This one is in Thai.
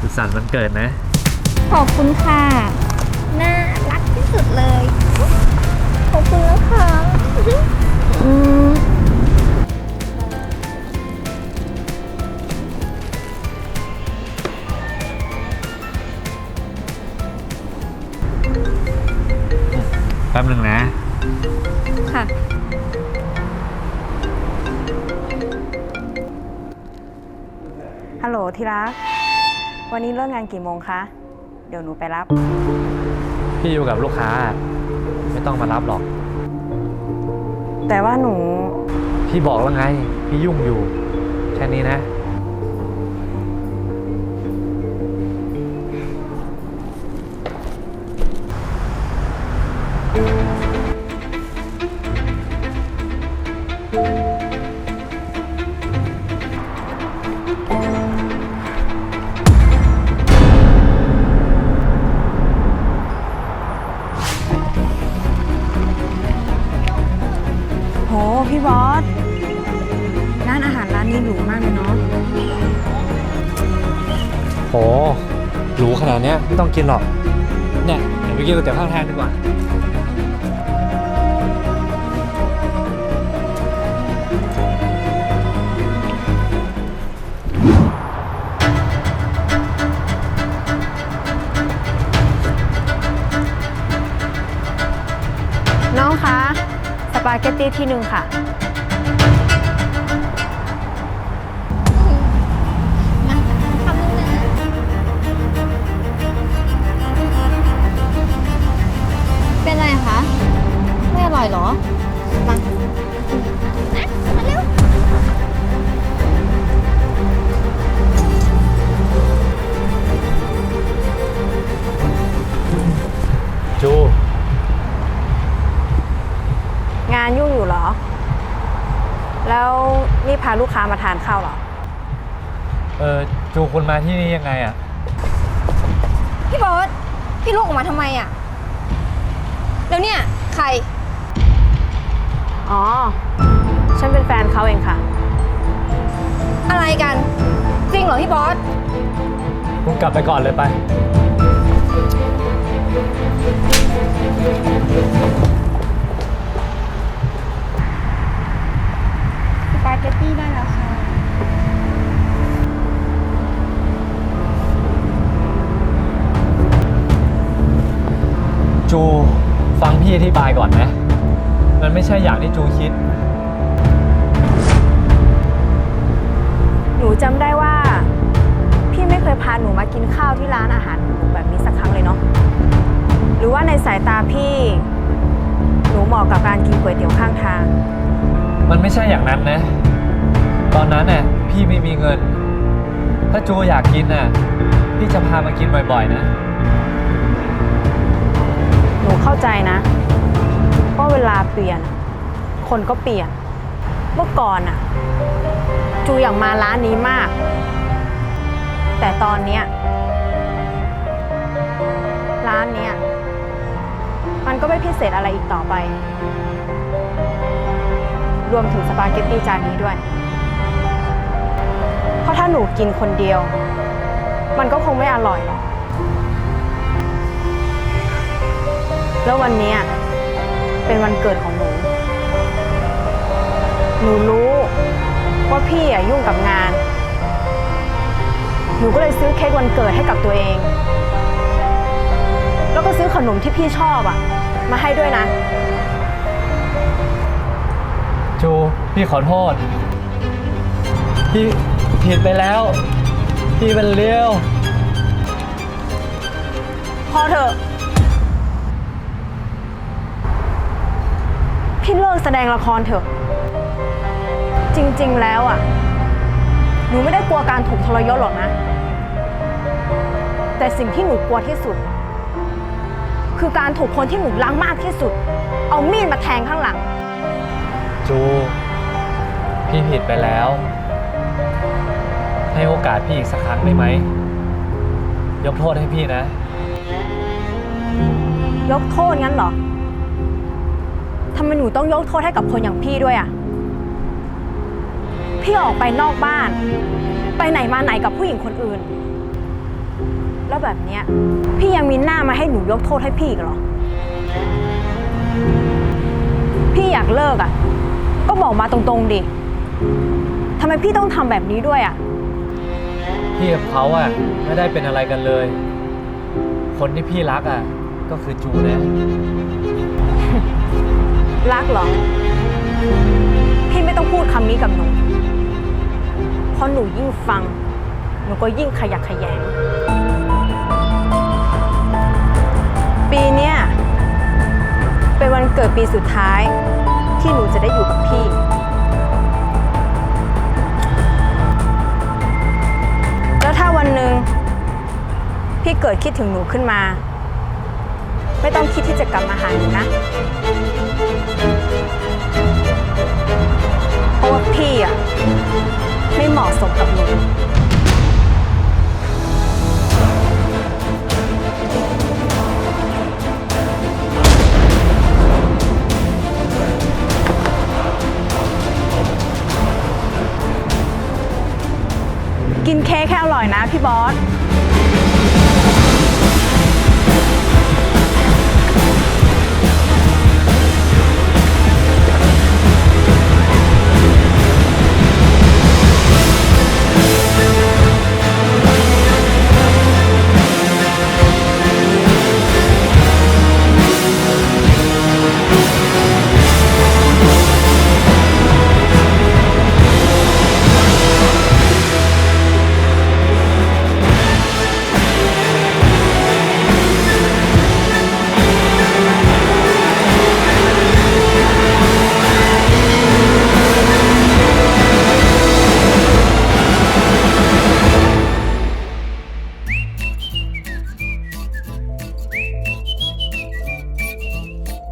สุขสันต์วันเกิดนะ ขอบคุณค่ะ น่ารักที่สุดเลย ขอบคุณนะคะอืมแป๊บหนึ่งนะ ค่ะ ฮัลโหลที่รัก วันนี้เลิกงานกี่โมงคะ เดี๋ยวหนูไปรับ พี่อยู่กับลูกค้า ไม่ต้องมารับหรอก แต่ว่าหนู พี่บอกแล้วไง พี่ยุ่งอยู่ แค่นี้นะโห พี่บอส ร้านอาหารร้านนี้หรูมากเลยเนาะ โหหรูขนาดเนี้ยไม่ต้องกินหรอก เนี่ยเดี๋ยวไปกินก๋วยเตี๋ยวข้างทางดีกว่า ปาเกตตี้ที่หนึ่งค่ะมาทำนึงนะเป็นไรคะ ไม่อร่อยเหรอาลูกค้ามาทานข้าวเหรอ เออจูคุณมาที่นี่ยังไงอะพี่โบอสพี่ลูกออกมาทำไมอะ แล้วเนี่ย ใคร อ๋อ ฉันเป็นแฟนเขาเองค่ะ อะไรกัน จริงเหรอพี่บอส คุณกลับไปก่อนเลยไป ปาเกตตี้ได้แล้วค่ะ จูฟังพี่อธิบายก่อนนะมันไม่ใช่อย่างที่จูคิด หนูจำได้ว่า พี่ไม่เคยพาหนูมากินข้าวที่ร้านอาหารหรูแบบนี้สักครั้งเลยเนาะหรือว่าในสายตาพี่ หนูเหมาะกับการกินก๋วยเตี๋ยวข้างทาง มันไม่ใช่อย่างนั้นนะ ตอนนั้นน่ะพี่ไม่มีเงิน ถ้าจูอยากกินน่ะพี่จะพามากินบ่อยๆนะ หนูเข้าใจนะว่าเวลาเปลี่ยน คนก็เปลี่ยน เมื่อก่อนอะจูอยากมาร้านนี้มาก แต่ตอนเนี้ยร้านเนี้ยมันก็ไม่พิเศษอะไรอีกต่อไป รวมถึงสปาเกตตี้จานนี้ด้วย ราะถ้าหนูกินคนเดียว มันก็คงไม่อร่อยหรอก แล้ววันนี้เป็นวันเกิดของหนู หนูรู้ว่าพี่อะยุ่งกับงาน หนูก็เลยซื้อเค้กวันเกิดให้กับตัวเอง แล้วก็ซื้อขนมที่พี่ชอบอะมาให้ด้วยนะ จู พี่ขอโทษ พี่ ผิดไปแล้ว พี่เป็นเลี้ยว พอเถอะ พี่เลิกแสดงละครเถอะ จริง ๆ แล้วอะ หนูไม่ได้กลัวการถูกทรยศหรอกนะ แต่สิ่งที่หนูกลัวที่สุด คือการถูกคนที่หนูรักมากที่สุด เอามีดมาแทงข้างหลัง จู พี่ผิดไปแล้ว ให้โอกาสพี่อีกสักครั้งได้ไหม ยกโทษให้พี่นะ ยกโทษงั้นเหรอ ทำไมหนูต้องยกโทษให้กับคนอย่างพี่ด้วยอะพี่ออกไปนอกบ้าน ไปไหนมาไหนกับผู้หญิงคนอื่น แล้วแบบเนี้ย พี่ยังมีหน้ามาให้หนูยกโทษให้พี่อีกเหรอ พี่อยากเลิกอะ่ะก็บอกมาตรงๆดิทำไมพี่ต้องทำแบบนี้ด้วยอะ พี่กับเขาอะไม่ได้เป็นอะไรกันเลย คนที่พี่รักอะ ก็คือจูนะรักเหรอ พี่ไม่ต้องพูดคำนี้กับหนู เพราะหนูยิ่งฟัง หนูก็ยิ่งขยักขยง ปีเนี้ยเป็นวันเกิดปีสุดท้ายที่หนูจะได้อยู่กับพี่ วันหนึ่งพี่เกิดคิดถึงหนูขึ้นมา ไม่ต้องคิดที่จะกลับมาหาหนูนะ เพราะว่าพี่อะ ไม่เหมาะสมกับหนู กินเค้กแค่อร่อยนะพี่บอส